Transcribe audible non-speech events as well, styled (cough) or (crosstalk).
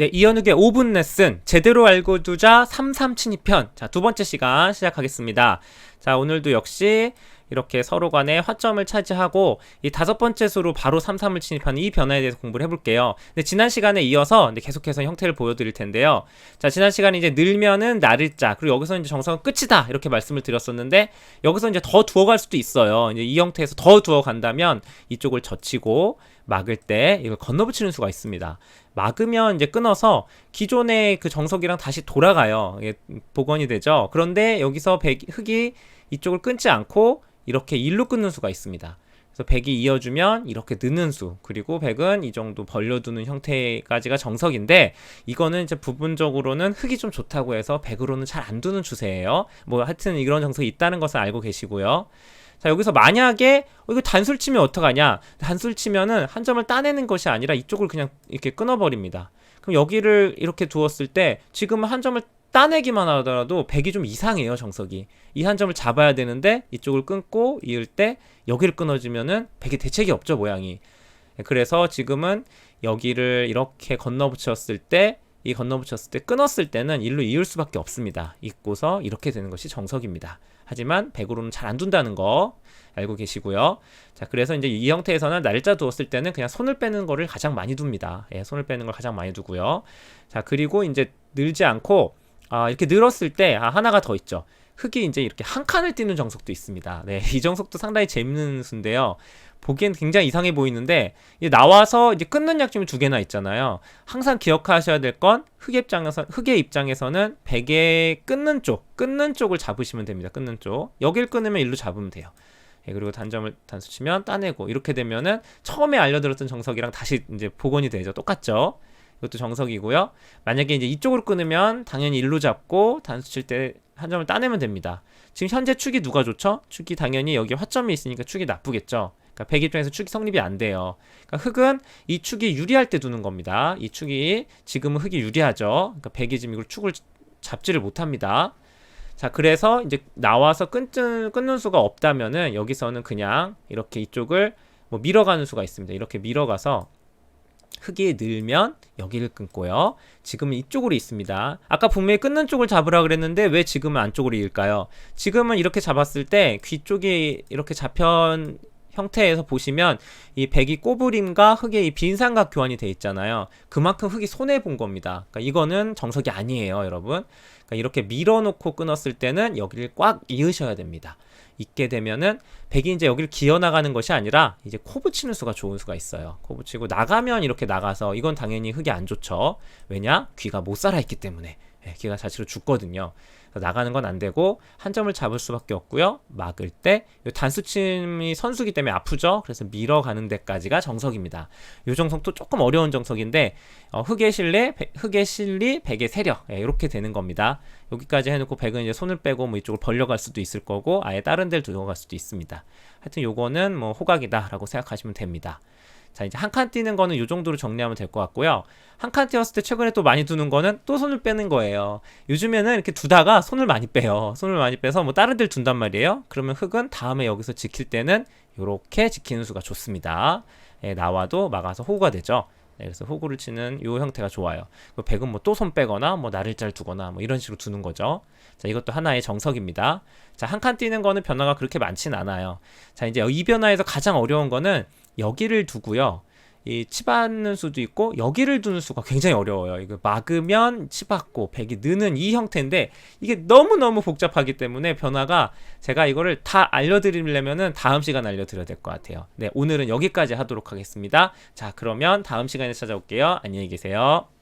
네, 이현욱의 5분 레슨 제대로 알고 두자 33침입편. 자, 두 번째 시간 시작하겠습니다. 자, 오늘도 역시 이렇게 서로 간에 화점을 차지하고 이 다섯 번째 수로 바로 33을 침입하는 이 변화에 대해서 공부를 해볼게요. 근데 지난 시간에 이어서 계속해서 형태를 보여드릴 텐데요. 자, 지난 시간에 이제 늘면은 나를 자 그리고 여기서 이제 정성은 끝이다 이렇게 말씀을 드렸었는데 여기서 이제 더 두어갈 수도 있어요. 이제 이 형태에서 더 두어간다면 이쪽을 젖히고 막을 때 이걸 건너붙이는 수가 있습니다. 막으면 이제 끊어서 기존의 그 정석이랑 다시 돌아가요. 복원이 되죠. 그런데 여기서 백, 흙이 이쪽을 끊지 않고 이렇게 일로 끊는 수가 있습니다. 그래서 100이 이어주면 이렇게 느는 수 그리고 100은 이 정도 벌려두는 형태까지가 정석인데 이거는 이제 부분적으로는 흙이 좀 좋다고 해서 100으로는 잘 안 두는 추세예요. 뭐 하여튼 이런 정석이 있다는 것을 알고 계시고요. 자, 여기서 만약에 어, 이거 단술 치면 어떡하냐? 단술 치면은 한 점을 따내는 것이 아니라 이쪽을 그냥 이렇게 끊어버립니다. 그럼 여기를 이렇게 두었을 때 지금은 한 점을 따내기만 하더라도 100이 좀 이상해요, 정석이. 이 한 점을 잡아야 되는데 이쪽을 끊고 이을 때 여기를 끊어주면은 100이 대책이 없죠, 모양이. 그래서 지금은 여기를 이렇게 건너붙였을 때 이 건너붙였을 때 끊었을 때는 일로 이을 수밖에 없습니다. 잊고서 이렇게 되는 것이 정석입니다. 하지만 100으로는 잘 안 둔다는 거 알고 계시고요. 자, 그래서 이제 이 형태에서는 날짜 두었을 때는 그냥 손을 빼는 거를 가장 많이 둡니다. 예, 손을 빼는 걸 가장 많이 두고요. 자, 그리고 이제 늘지 않고 아, 이렇게 늘었을 때 아, 하나가 더 있죠. 흙이 이제 이렇게 한 칸을 띄는 정석도 있습니다. 네, (laughs) 이 정석도 상당히 재밌는 수인데요. 보기엔 굉장히 이상해 보이는데 나와서 이제 끊는 약점이 두 개나 있잖아요. 항상 기억하셔야 될 건 흑의 입장에서 흑의 입장에서는 베개 끊는 쪽, 끊는 쪽을 잡으시면 됩니다. 끊는 쪽. 여길 끊으면 일로 잡으면 돼요. 예, 그리고 단점을 단수 치면 따내고 이렇게 되면은 처음에 알려드렸던 정석이랑 다시 이제 복원이 되죠. 똑같죠. 이것도 정석이고요. 만약에 이제 이쪽으로 끊으면 당연히 일로 잡고 단수 칠 때 한 점을 따내면 됩니다. 지금 현재 축이 누가 좋죠? 축이 당연히 여기 화점이 있으니까 축이 나쁘겠죠. 그러니까 백 입장에서 축이 성립이 안 돼요. 그러니까 흑은 이 축이 유리할 때 두는 겁니다. 이 축이 지금은 흑이 유리하죠. 그러니까 백이 지금 이걸 축을 잡지를 못합니다. 자, 그래서 이제 나와서 끊는, 끊는 수가 없다면은 여기서는 그냥 이렇게 이쪽을 뭐 밀어가는 수가 있습니다. 이렇게 밀어가서 흙이 늘면 여기를 끊고요. 지금은 이쪽으로 있습니다. 아까 분명히 끊는 쪽을 잡으라 그랬는데 왜 지금은 안쪽으로 일까요? 지금은 이렇게 잡았을 때 귀 쪽이 이렇게 잡현 형태에서 보시면 이 백이 꼬부림과 흙의 이 빈삼각 교환이 돼 있잖아요. 그만큼 흙이 손해 본 겁니다. 그러니까 이거는 정석이 아니에요, 여러분. 그러니까 이렇게 밀어놓고 끊었을 때는 여기를 꽉 이으셔야 됩니다. 있게 되면은 백이 이제 여기를 기어 나가는 것이 아니라 이제 코 붙이는 수가 좋은 수가 있어요. 코 붙이고 나가면 이렇게 나가서 이건 당연히 흙이 안 좋죠. 왜냐? 귀가 못 살아 있기 때문에 예, 귀가 자체로 죽거든요. 나가는 건 안 되고 한 점을 잡을 수밖에 없고요. 막을 때 단수침이 선수기 때문에 아프죠. 그래서 밀어가는 데까지가 정석입니다. 이 정석도 조금 어려운 정석인데 어, 흑의 실내, 흑의 실리, 백의 세력 예, 이렇게 되는 겁니다. 여기까지 해놓고 백은 이제 손을 빼고 뭐 이쪽을 벌려갈 수도 있을 거고 아예 다른 데를 두고 갈 수도 있습니다. 하여튼 요거는 뭐 호각이다라고 생각하시면 됩니다. 자, 이제 한칸 띄는 거는 이 정도로 정리하면 될 것 같고요. 한칸 띄었을 때 최근에 또 많이 두는 거는 또 손을 빼는 거예요. 요즘에는 이렇게 두다가 손을 많이 빼요. 손을 많이 빼서 뭐 다른 데를 둔단 말이에요. 그러면 흙은 다음에 여기서 지킬 때는 이렇게 지키는 수가 좋습니다. 예, 나와도 막아서 호구가 되죠. 네, 그래서 호구를 치는 이 형태가 좋아요. 그 백은 뭐 또 손 빼거나 뭐 나를 잘 두거나 뭐 이런 식으로 두는 거죠. 자, 이것도 하나의 정석입니다. 자, 한칸 띄는 거는 변화가 그렇게 많진 않아요. 자, 이제 이 변화에서 가장 어려운 거는 여기를 두고요. 이 치받는 수도 있고 여기를 두는 수가 굉장히 어려워요. 이거 막으면 치받고 백이 느는 이 형태인데 이게 너무너무 복잡하기 때문에 변화가 제가 이거를 다 알려드리려면은 다음 시간 알려드려야 될 것 같아요. 네, 오늘은 여기까지 하도록 하겠습니다. 자, 그러면 다음 시간에 찾아올게요. 안녕히 계세요.